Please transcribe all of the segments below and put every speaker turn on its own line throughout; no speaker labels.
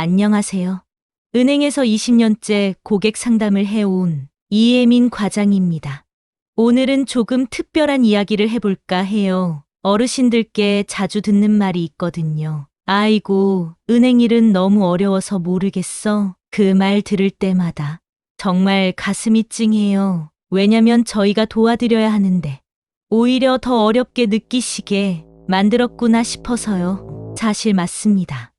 안녕하세요. 은행에서 20년째 고객 상담을 해온 이예민 과장입니다. 오늘은 조금 특별한 이야기를 해볼까 해요. 어르신들께 자주 듣는 말이 있거든요. 아이고, 은행 일은 너무 어려워서 모르겠어. 그 말 들을 때마다 정말 가슴이 찡해요. 왜냐면 저희가 도와드려야 하는데 오히려 더 어렵게 느끼시게 만들었구나 싶어서요. 사실 맞습니다.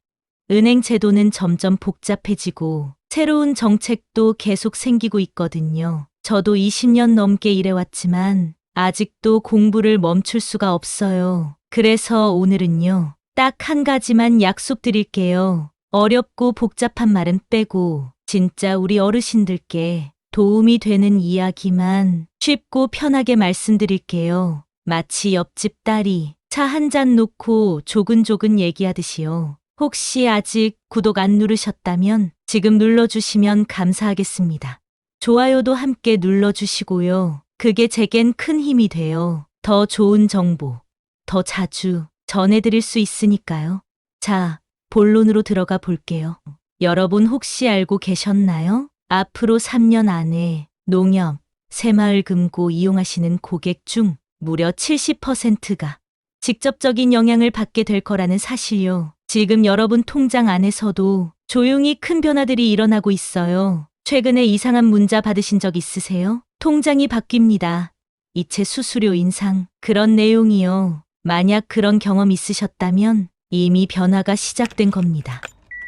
은행 제도는 점점 복잡해지고 새로운 정책도 계속 생기고 있거든요. 저도 20년 넘게 일해왔지만 아직도 공부를 멈출 수가 없어요. 그래서 오늘은요. 딱 한 가지만 약속드릴게요. 어렵고 복잡한 말은 빼고 진짜 우리 어르신들께 도움이 되는 이야기만 쉽고 편하게 말씀드릴게요. 마치 옆집 딸이 차 한 잔 놓고 조근조근 얘기하듯이요. 혹시 아직 구독 안 누르셨다면 지금 눌러주시면 감사하겠습니다. 좋아요도 함께 눌러주시고요. 그게 제겐 큰 힘이 돼요. 더 좋은 정보, 더 자주 전해드릴 수 있으니까요. 자, 본론으로 들어가 볼게요. 여러분 혹시 알고 계셨나요? 앞으로 3년 안에 농협, 새마을 금고 이용하시는 고객 중 무려 70%가 직접적인 영향을 받게 될 거라는 사실요. 지금 여러분 통장 안에서도 조용히 큰 변화들이 일어나고 있어요. 최근에 이상한 문자 받으신 적 있으세요? 통장이 바뀝니다. 이체 수수료 인상, 그런 내용이요. 만약 그런 경험 있으셨다면 이미 변화가 시작된 겁니다.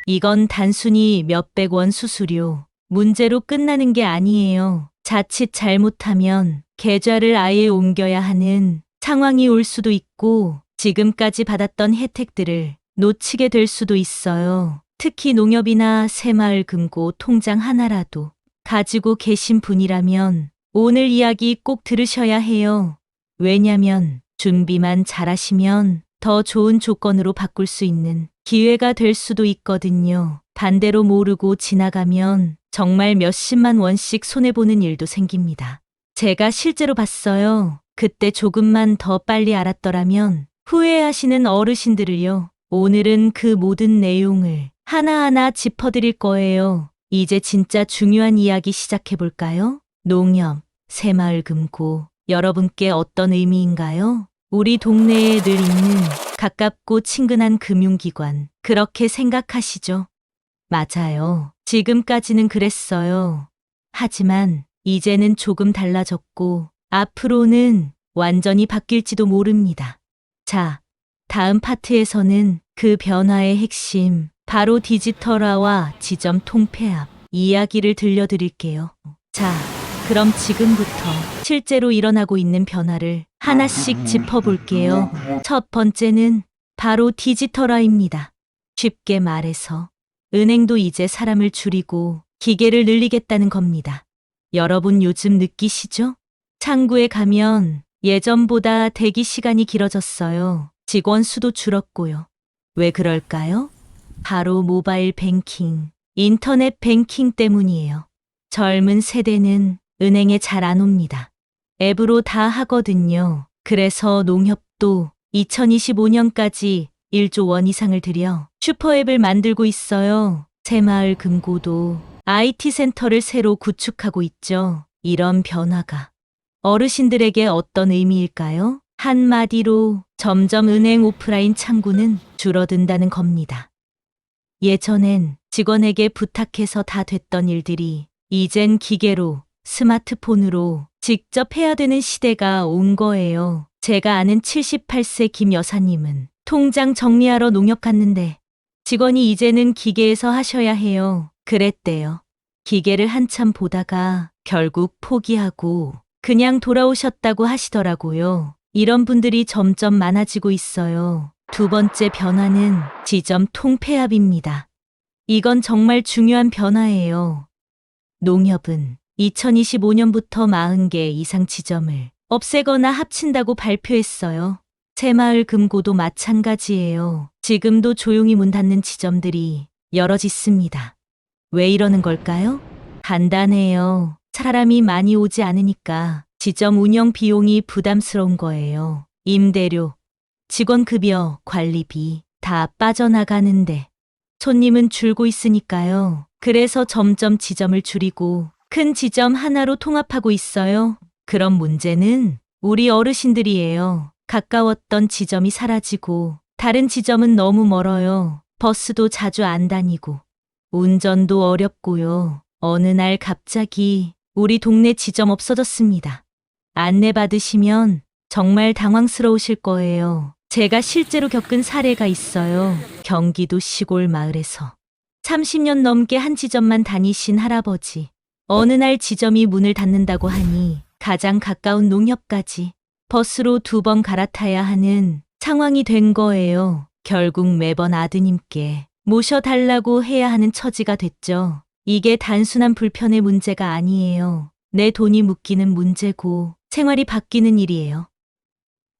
이건 단순히 몇백 원 수수료, 문제로 끝나는 게 아니에요. 자칫 잘못하면 계좌를 아예 옮겨야 하는 상황이 올 수도 있고 지금까지 받았던 혜택들을 놓치게 될 수도 있어요. 특히 농협이나 새마을 금고 통장 하나라도 가지고 계신 분이라면 오늘 이야기 꼭 들으셔야 해요. 왜냐면 준비만 잘하시면 더 좋은 조건으로 바꿀 수 있는 기회가 될 수도 있거든요. 반대로 모르고 지나가면 정말 몇십만 원씩 손해보는 일도 생깁니다. 제가 실제로 봤어요. 그때 조금만 더 빨리 알았더라면 후회하시는 어르신들을요. 오늘은 그 모든 내용을 하나하나 짚어드릴 거예요. 이제 진짜 중요한 이야기 시작해볼까요? 농협, 새마을 금고, 여러분께 어떤 의미인가요? 우리 동네에 늘 있는 가깝고 친근한 금융기관, 그렇게 생각하시죠? 맞아요. 지금까지는 그랬어요. 하지만 이제는 조금 달라졌고 앞으로는 완전히 바뀔지도 모릅니다. 자, 다음 파트에서는 그 변화의 핵심, 바로 디지털화와 지점 통폐합 이야기를 들려드릴게요. 자, 그럼 지금부터 실제로 일어나고 있는 변화를 하나씩 짚어볼게요. 첫 번째는 바로 디지털화입니다. 쉽게 말해서 은행도 이제 사람을 줄이고 기계를 늘리겠다는 겁니다. 여러분 요즘 느끼시죠? 창구에 가면 예전보다 대기 시간이 길어졌어요. 직원 수도 줄었고요. 왜 그럴까요? 바로 모바일 뱅킹, 인터넷 뱅킹 때문이에요. 젊은 세대는 은행에 잘 안 옵니다. 앱으로 다 하거든요. 그래서 농협도 2025년까지 1조 원 이상을 들여 슈퍼앱을 만들고 있어요. 새마을 금고도 IT 센터를 새로 구축하고 있죠. 이런 변화가 어르신들에게 어떤 의미일까요? 한마디로 점점 은행 오프라인 창구는 줄어든다는 겁니다. 예전엔 직원에게 부탁해서 다 됐던 일들이 이젠 기계로 스마트폰으로 직접 해야 되는 시대가 온 거예요. 제가 아는 78세 김 여사님은 통장 정리하러 농협 갔는데 직원이 이제는 기계에서 하셔야 해요. 그랬대요. 기계를 한참 보다가 결국 포기하고 그냥 돌아오셨다고 하시더라고요. 이런 분들이 점점 많아지고 있어요. 두 번째 변화는 지점 통폐합입니다. 이건 정말 중요한 변화예요. 농협은 2025년부터 40개 이상 지점을 없애거나 합친다고 발표했어요. 새마을 금고도 마찬가지예요. 지금도 조용히 문 닫는 지점들이 여럿 있습니다. 왜 이러는 걸까요? 간단해요. 사람이 많이 오지 않으니까 지점 운영 비용이 부담스러운 거예요. 임대료, 직원 급여, 관리비 다 빠져나가는데 손님은 줄고 있으니까요. 그래서 점점 지점을 줄이고 큰 지점 하나로 통합하고 있어요. 그런 문제는 우리 어르신들이에요. 가까웠던 지점이 사라지고 다른 지점은 너무 멀어요. 버스도 자주 안 다니고 운전도 어렵고요. 어느 날 갑자기 우리 동네 지점 없어졌습니다. 안내 받으시면 정말 당황스러우실 거예요. 제가 실제로 겪은 사례가 있어요. 경기도 시골 마을에서 30년 넘게 한 지점만 다니신 할아버지. 어느 날 지점이 문을 닫는다고 하니 가장 가까운 농협까지 버스로 두 번 갈아타야 하는 상황이 된 거예요. 결국 매번 아드님께 모셔달라고 해야 하는 처지가 됐죠. 이게 단순한 불편의 문제가 아니에요. 내 돈이 묶이는 문제고 생활이 바뀌는 일이에요.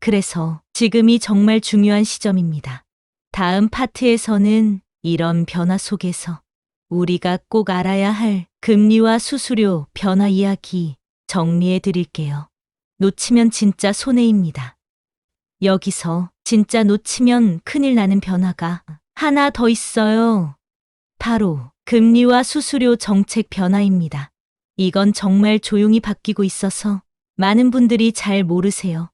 그래서 지금이 정말 중요한 시점입니다. 다음 파트에서는 이런 변화 속에서 우리가 꼭 알아야 할 금리와 수수료 변화 이야기 정리해 드릴게요. 놓치면 진짜 손해입니다. 여기서 진짜 놓치면 큰일 나는 변화가 하나 더 있어요. 바로 금리와 수수료 정책 변화입니다. 이건 정말 조용히 바뀌고 있어서 많은 분들이 잘 모르세요.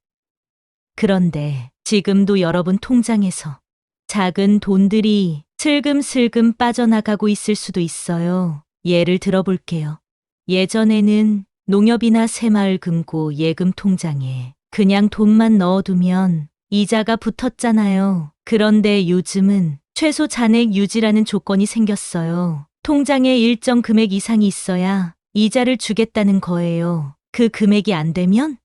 그런데 지금도 여러분 통장에서 작은 돈들이 슬금슬금 빠져나가고 있을 수도 있어요. 예를 들어볼게요. 예전에는 농협이나 새마을 금고 예금 통장에 그냥 돈만 넣어두면 이자가 붙었잖아요. 그런데 요즘은 최소 잔액 유지라는 조건이 생겼어요. 통장에 일정 금액 이상이 있어야 이자를 주겠다는 거예요. 그 금액이 안 되면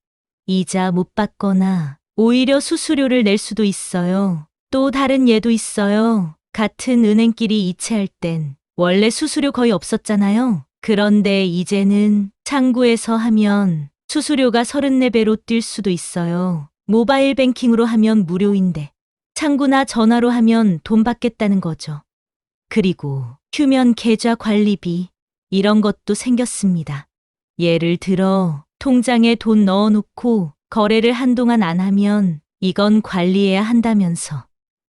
이자 못 받거나 오히려 수수료를 낼 수도 있어요. 또 다른 예도 있어요. 같은 은행끼리 이체할 땐 원래 수수료 거의 없었잖아요. 그런데 이제는 창구에서 하면 수수료가 34배로 뛸 수도 있어요. 모바일 뱅킹으로 하면 무료인데 창구나 전화로 하면 돈 받겠다는 거죠. 그리고 휴면 계좌 관리비 이런 것도 생겼습니다. 예를 들어 통장에 돈 넣어놓고 거래를 한동안 안 하면 이건 관리해야 한다면서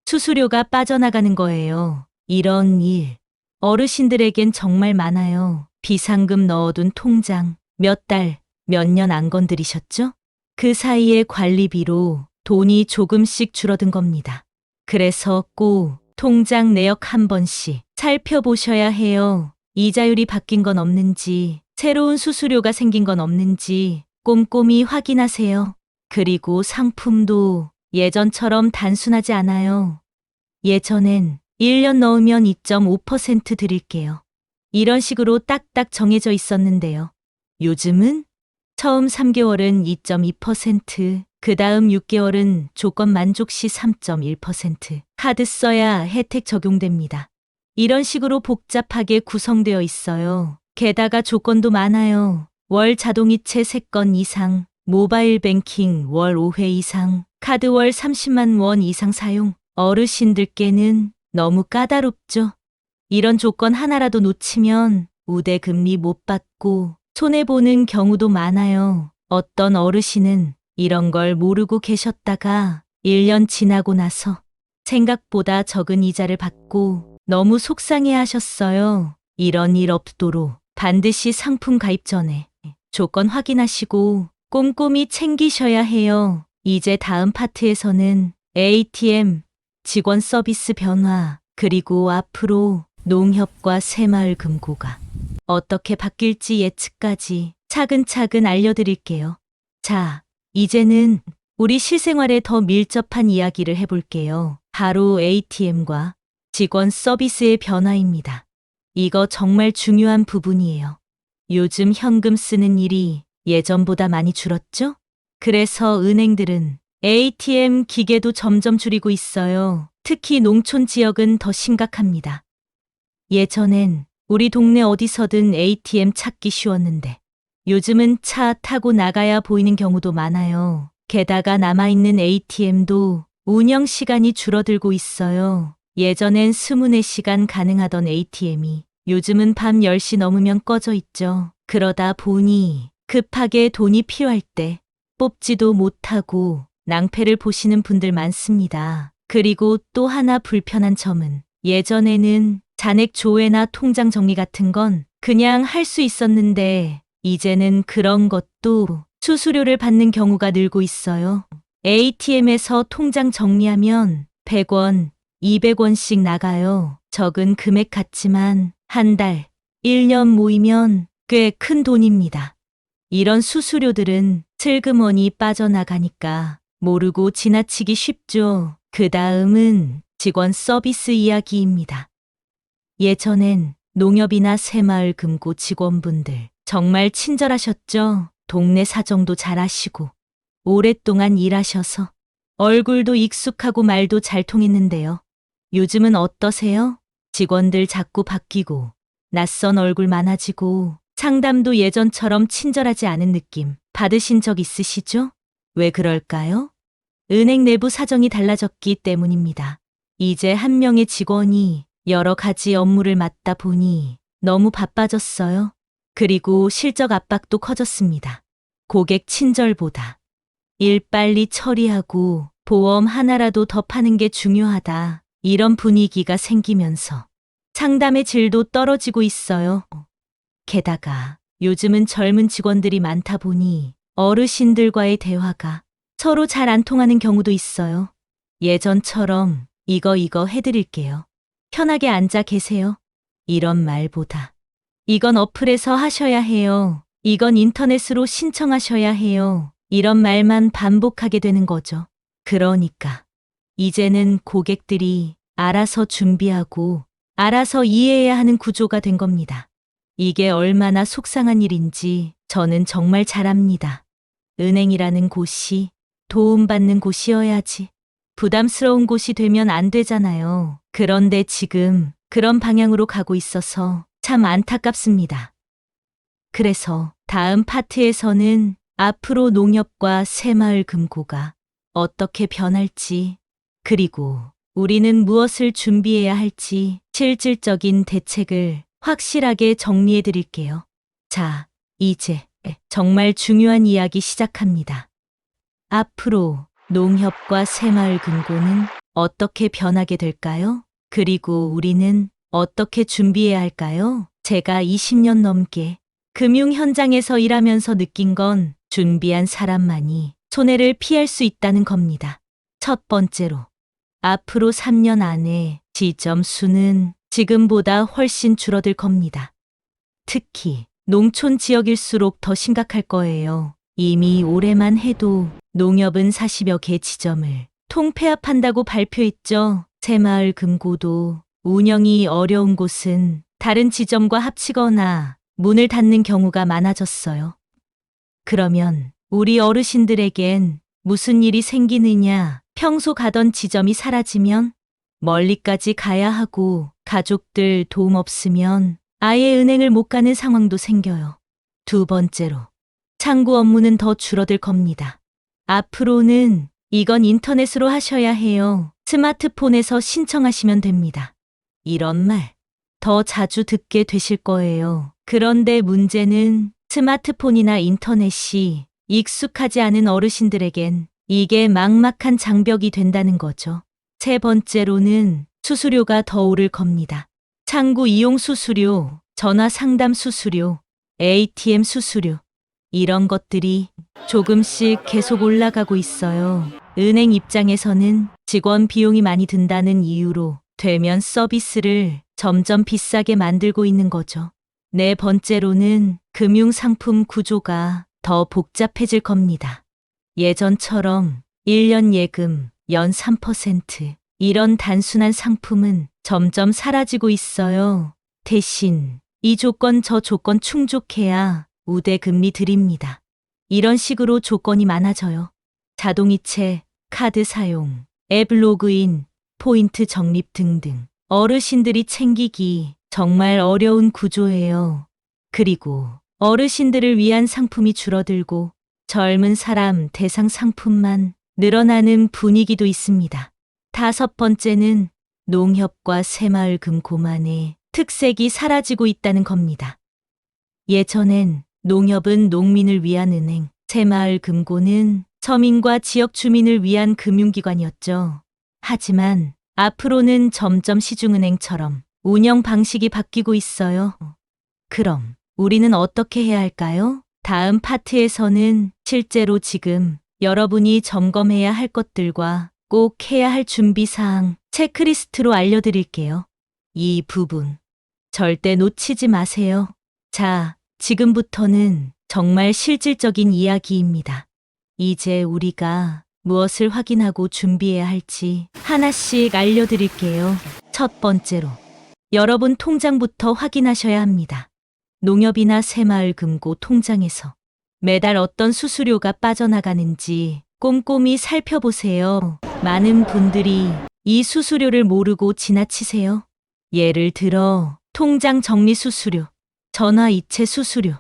수수료가 빠져나가는 거예요. 이런 일 어르신들에겐 정말 많아요. 비상금 넣어둔 통장 몇 달, 몇 년 안 건드리셨죠? 그 사이에 관리비로 돈이 조금씩 줄어든 겁니다. 그래서 꼭 통장 내역 한 번씩 살펴보셔야 해요. 이자율이 바뀐 건 없는지, 새로운 수수료가 생긴 건 없는지 꼼꼼히 확인하세요. 그리고 상품도 예전처럼 단순하지 않아요. 예전엔 1년 넣으면 2.5% 드릴게요. 이런 식으로 딱딱 정해져 있었는데요. 요즘은 처음 3개월은 2.2%, 그 다음 6개월은 조건 만족 시 3.1%, 카드 써야 혜택 적용됩니다. 이런 식으로 복잡하게 구성되어 있어요. 게다가 조건도 많아요. 월 자동이체 3건 이상, 모바일 뱅킹 월 5회 이상, 카드 월 30만 원 이상 사용, 어르신들께는 너무 까다롭죠. 이런 조건 하나라도 놓치면 우대 금리 못 받고 손해보는 경우도 많아요. 어떤 어르신은 이런 걸 모르고 계셨다가 1년 지나고 나서 생각보다 적은 이자를 받고 너무 속상해 하셨어요. 이런 일 없도록 반드시 상품 가입 전에 조건 확인하시고 꼼꼼히 챙기셔야 해요. 이제 다음 파트에서는 ATM, 직원 서비스 변화, 그리고 앞으로 농협과 새마을 금고가 어떻게 바뀔지 예측까지 차근차근 알려드릴게요. 자, 이제는 우리 실생활에 더 밀접한 이야기를 해볼게요. 바로 ATM과 직원 서비스의 변화입니다. 이거 정말 중요한 부분이에요. 요즘 현금 쓰는 일이 예전보다 많이 줄었죠? 그래서 은행들은 ATM 기계도 점점 줄이고 있어요. 특히 농촌 지역은 더 심각합니다. 예전엔 우리 동네 어디서든 ATM 찾기 쉬웠는데 요즘은 차 타고 나가야 보이는 경우도 많아요. 게다가 남아있는 ATM도 운영 시간이 줄어들고 있어요. 예전엔 24시간 가능하던 ATM이 요즘은 밤 10시 넘으면 꺼져 있죠. 그러다 보니 급하게 돈이 필요할 때 뽑지도 못하고 낭패를 보시는 분들 많습니다. 그리고 또 하나 불편한 점은 예전에는 잔액 조회나 통장 정리 같은 건 그냥 할 수 있었는데 이제는 그런 것도 수수료를 받는 경우가 늘고 있어요. ATM에서 통장 정리하면 100원, 200원씩 나가요. 적은 금액 같지만 한 달, 1년 모이면 꽤 큰 돈입니다. 이런 수수료들은 슬그머니 빠져나가니까 모르고 지나치기 쉽죠. 그 다음은 직원 서비스 이야기입니다. 예전엔 농협이나 새마을 금고 직원분들 정말 친절하셨죠. 동네 사정도 잘 아시고 오랫동안 일하셔서 얼굴도 익숙하고 말도 잘 통했는데요. 요즘은 어떠세요? 직원들 자꾸 바뀌고 낯선 얼굴 많아지고 상담도 예전처럼 친절하지 않은 느낌 받으신 적 있으시죠? 왜 그럴까요? 은행 내부 사정이 달라졌기 때문입니다. 이제 한 명의 직원이 여러 가지 업무를 맡다 보니 너무 바빠졌어요. 그리고 실적 압박도 커졌습니다. 고객 친절보다 일 빨리 처리하고 보험 하나라도 더 파는 게 중요하다. 이런 분위기가 생기면서 상담의 질도 떨어지고 있어요. 게다가 요즘은 젊은 직원들이 많다 보니 어르신들과의 대화가 서로 잘 안 통하는 경우도 있어요. 예전처럼 이거 이거 해드릴게요. 편하게 앉아 계세요. 이런 말보다 이건 어플에서 하셔야 해요. 이건 인터넷으로 신청하셔야 해요. 이런 말만 반복하게 되는 거죠. 그러니까 이제는 고객들이 알아서 준비하고 알아서 이해해야 하는 구조가 된 겁니다. 이게 얼마나 속상한 일인지 저는 정말 잘 압니다. 은행이라는 곳이 도움받는 곳이어야지. 부담스러운 곳이 되면 안 되잖아요. 그런데 지금 그런 방향으로 가고 있어서 참 안타깝습니다. 그래서 다음 파트에서는 앞으로 농협과 새마을 금고가 어떻게 변할지, 그리고 우리는 무엇을 준비해야 할지 실질적인 대책을 확실하게 정리해 드릴게요. 자, 이제 정말 중요한 이야기 시작합니다. 앞으로 농협과 새마을 금고는 어떻게 변하게 될까요? 그리고 우리는 어떻게 준비해야 할까요? 제가 20년 넘게 금융 현장에서 일하면서 느낀 건 준비한 사람만이 손해를 피할 수 있다는 겁니다. 첫 번째로, 앞으로 3년 안에 지점 수는 지금보다 훨씬 줄어들 겁니다. 특히 농촌 지역일수록 더 심각할 거예요. 이미 올해만 해도 농협은 40여 개 지점을 통폐합한다고 발표했죠. 새마을 금고도 운영이 어려운 곳은 다른 지점과 합치거나 문을 닫는 경우가 많아졌어요. 그러면 우리 어르신들에겐 무슨 일이 생기느냐? 평소 가던 지점이 사라지면 멀리까지 가야 하고 가족들 도움 없으면 아예 은행을 못 가는 상황도 생겨요. 두 번째로 창구 업무는 더 줄어들 겁니다. 앞으로는 이건 인터넷으로 하셔야 해요. 스마트폰에서 신청하시면 됩니다. 이런 말 더 자주 듣게 되실 거예요. 그런데 문제는 스마트폰이나 인터넷이 익숙하지 않은 어르신들에겐 이게 막막한 장벽이 된다는 거죠. 세 번째로는 수수료가 더 오를 겁니다. 창구 이용 수수료, 전화 상담 수수료, ATM 수수료, 이런 것들이 조금씩 계속 올라가고 있어요. 은행 입장에서는 직원 비용이 많이 든다는 이유로 되면 서비스를 점점 비싸게 만들고 있는 거죠. 네 번째로는 금융 상품 구조가 더 복잡해질 겁니다. 예전처럼 1년 예금, 연 3% 이런 단순한 상품은 점점 사라지고 있어요. 대신 이 조건 저 조건 충족해야 우대 금리 드립니다. 이런 식으로 조건이 많아져요. 자동이체, 카드 사용, 앱 로그인, 포인트 적립 등등. 어르신들이 챙기기 정말 어려운 구조예요. 그리고 어르신들을 위한 상품이 줄어들고 젊은 사람 대상 상품만 늘어나는 분위기도 있습니다. 다섯 번째는 농협과 새마을 금고만의 특색이 사라지고 있다는 겁니다. 예전엔 농협은 농민을 위한 은행, 새마을 금고는 서민과 지역 주민을 위한 금융기관이었죠. 하지만 앞으로는 점점 시중은행처럼 운영 방식이 바뀌고 있어요. 그럼 우리는 어떻게 해야 할까요? 다음 파트에서는 실제로 지금 여러분이 점검해야 할 것들과 꼭 해야 할 준비 사항 체크리스트로 알려드릴게요. 이 부분 절대 놓치지 마세요. 자, 지금부터는 정말 실질적인 이야기입니다. 이제 우리가 무엇을 확인하고 준비해야 할지 하나씩 알려드릴게요. 첫 번째로, 여러분 통장부터 확인하셔야 합니다. 농협이나 새마을 금고 통장에서 매달 어떤 수수료가 빠져나가는지 꼼꼼히 살펴보세요. 많은 분들이 이 수수료를 모르고 지나치세요. 예를 들어, 통장 정리 수수료, 전화 이체 수수료,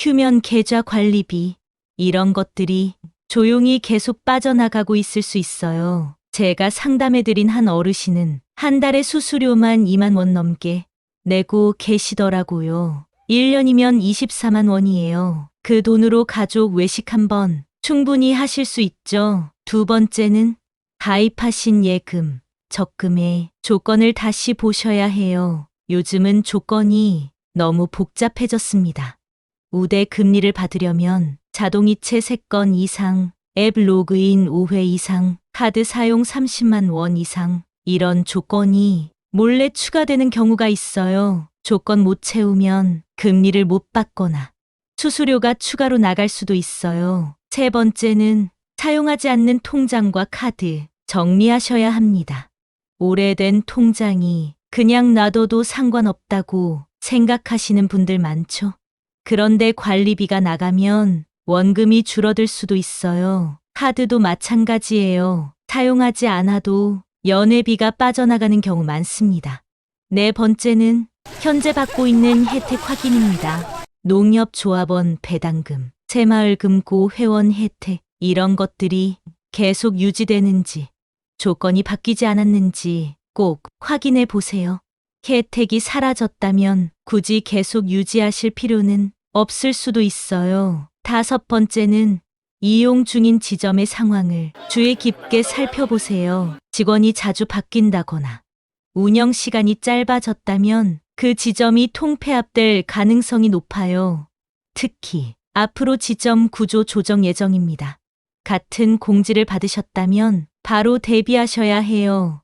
휴면 계좌 관리비, 이런 것들이 조용히 계속 빠져나가고 있을 수 있어요. 제가 상담해드린 한 어르신은 한 달에 수수료만 2만 원 넘게 내고 계시더라고요. 1년이면 24만 원이에요. 그 돈으로 가족 외식 한 번 충분히 하실 수 있죠. 두 번째는 가입하신 예금, 적금의 조건을 다시 보셔야 해요. 요즘은 조건이 너무 복잡해졌습니다. 우대 금리를 받으려면 자동이체 3건 이상, 앱 로그인 5회 이상, 카드 사용 30만 원 이상, 이런 조건이 몰래 추가되는 경우가 있어요. 조건 못 채우면 금리를 못 받거나 수수료가 추가로 나갈 수도 있어요. 세 번째는 사용하지 않는 통장과 카드 정리하셔야 합니다. 오래된 통장이 그냥 놔둬도 상관없다고 생각하시는 분들 많죠? 그런데 관리비가 나가면 원금이 줄어들 수도 있어요. 카드도 마찬가지예요. 사용하지 않아도 연회비가 빠져나가는 경우 많습니다. 네 번째는 현재 받고 있는 혜택 확인입니다. 농협조합원 배당금, 새마을금고 회원 혜택, 이런 것들이 계속 유지되는지, 조건이 바뀌지 않았는지 꼭 확인해 보세요. 혜택이 사라졌다면 굳이 계속 유지하실 필요는 없을 수도 있어요. 다섯 번째는 이용 중인 지점의 상황을 주의 깊게 살펴보세요. 직원이 자주 바뀐다거나 운영 시간이 짧아졌다면 그 지점이 통폐합될 가능성이 높아요. 특히 앞으로 지점 구조 조정 예정입니다. 같은 공지를 받으셨다면 바로 대비하셔야 해요.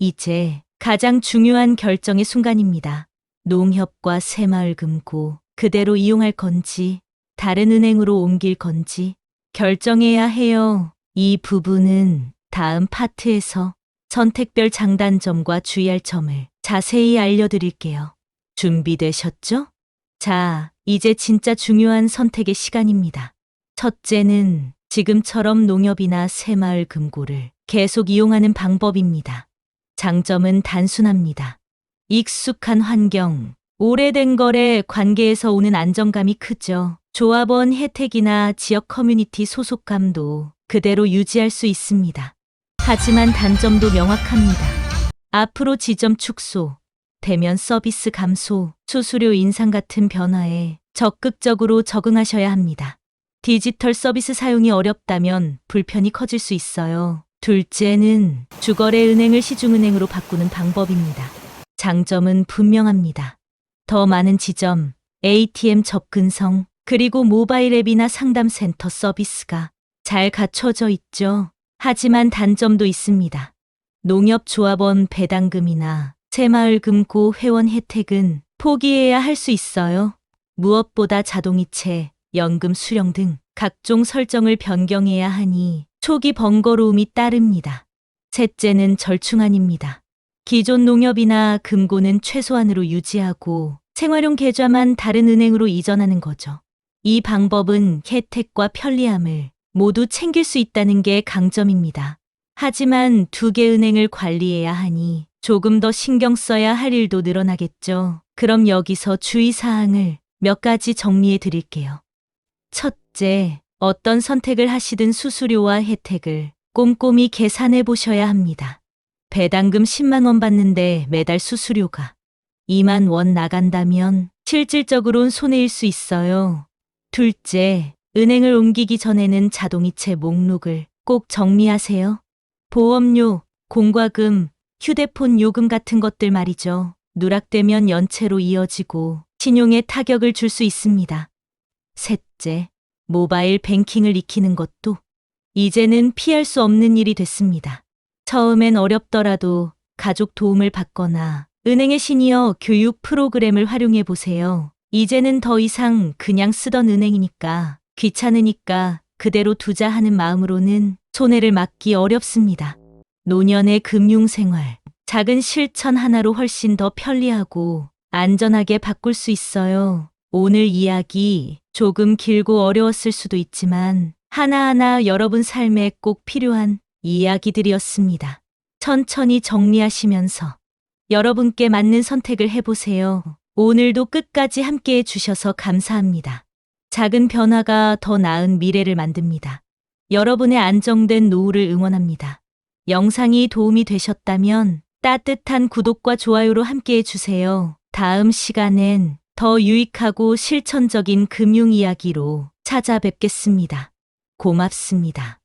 이제 가장 중요한 결정의 순간입니다. 농협과 새마을금고 그대로 이용할 건지 다른 은행으로 옮길 건지 결정해야 해요. 이 부분은 다음 파트에서 선택별 장단점과 주의할 점을 자세히 알려드릴게요. 준비되셨죠? 자, 이제 진짜 중요한 선택의 시간입니다. 첫째는 지금처럼 농협이나 새마을 금고를 계속 이용하는 방법입니다. 장점은 단순합니다. 익숙한 환경, 오래된 거래 관계에서 오는 안정감이 크죠. 조합원 혜택이나 지역 커뮤니티 소속감도 그대로 유지할 수 있습니다. 하지만 단점도 명확합니다. 앞으로 지점 축소, 대면 서비스 감소, 수수료 인상 같은 변화에 적극적으로 적응하셔야 합니다. 디지털 서비스 사용이 어렵다면 불편이 커질 수 있어요. 둘째는 주거래 은행을 시중은행으로 바꾸는 방법입니다. 장점은 분명합니다. 더 많은 지점, ATM 접근성, 그리고 모바일 앱이나 상담센터 서비스가 잘 갖춰져 있죠. 하지만 단점도 있습니다. 농협조합원 배당금이나 새마을 금고 회원 혜택은 포기해야 할 수 있어요. 무엇보다 자동이체, 연금 수령 등 각종 설정을 변경해야 하니 초기 번거로움이 따릅니다. 셋째는 절충안입니다. 기존 농협이나 금고는 최소한으로 유지하고 생활용 계좌만 다른 은행으로 이전하는 거죠. 이 방법은 혜택과 편리함을 모두 챙길 수 있다는 게 강점입니다. 하지만 두 개 은행을 관리해야 하니 조금 더 신경 써야 할 일도 늘어나겠죠. 그럼 여기서 주의사항을 몇 가지 정리해 드릴게요. 첫째, 어떤 선택을 하시든 수수료와 혜택을 꼼꼼히 계산해 보셔야 합니다. 배당금 10만원 받는데 매달 수수료가 2만 원 나간다면 실질적으로는 손해일 수 있어요. 둘째, 은행을 옮기기 전에는 자동이체 목록을 꼭 정리하세요. 보험료, 공과금, 휴대폰 요금 같은 것들 말이죠. 누락되면 연체로 이어지고 신용에 타격을 줄 수 있습니다. 셋째, 모바일 뱅킹을 익히는 것도 이제는 피할 수 없는 일이 됐습니다. 처음엔 어렵더라도 가족 도움을 받거나 은행의 시니어 교육 프로그램을 활용해 보세요. 이제는 더 이상 그냥 쓰던 은행이니까 귀찮으니까 그대로 투자하는 마음으로는 손해를 막기 어렵습니다. 노년의 금융생활, 작은 실천 하나로 훨씬 더 편리하고 안전하게 바꿀 수 있어요. 오늘 이야기 조금 길고 어려웠을 수도 있지만 하나하나 여러분 삶에 꼭 필요한 이야기들이었습니다. 천천히 정리하시면서 여러분께 맞는 선택을 해보세요. 오늘도 끝까지 함께 해주셔서 감사합니다. 작은 변화가 더 나은 미래를 만듭니다. 여러분의 안정된 노후를 응원합니다. 영상이 도움이 되셨다면 따뜻한 구독과 좋아요로 함께 해 주세요. 다음 시간엔 더 유익하고 실천적인 금융 이야기로 찾아뵙겠습니다. 고맙습니다.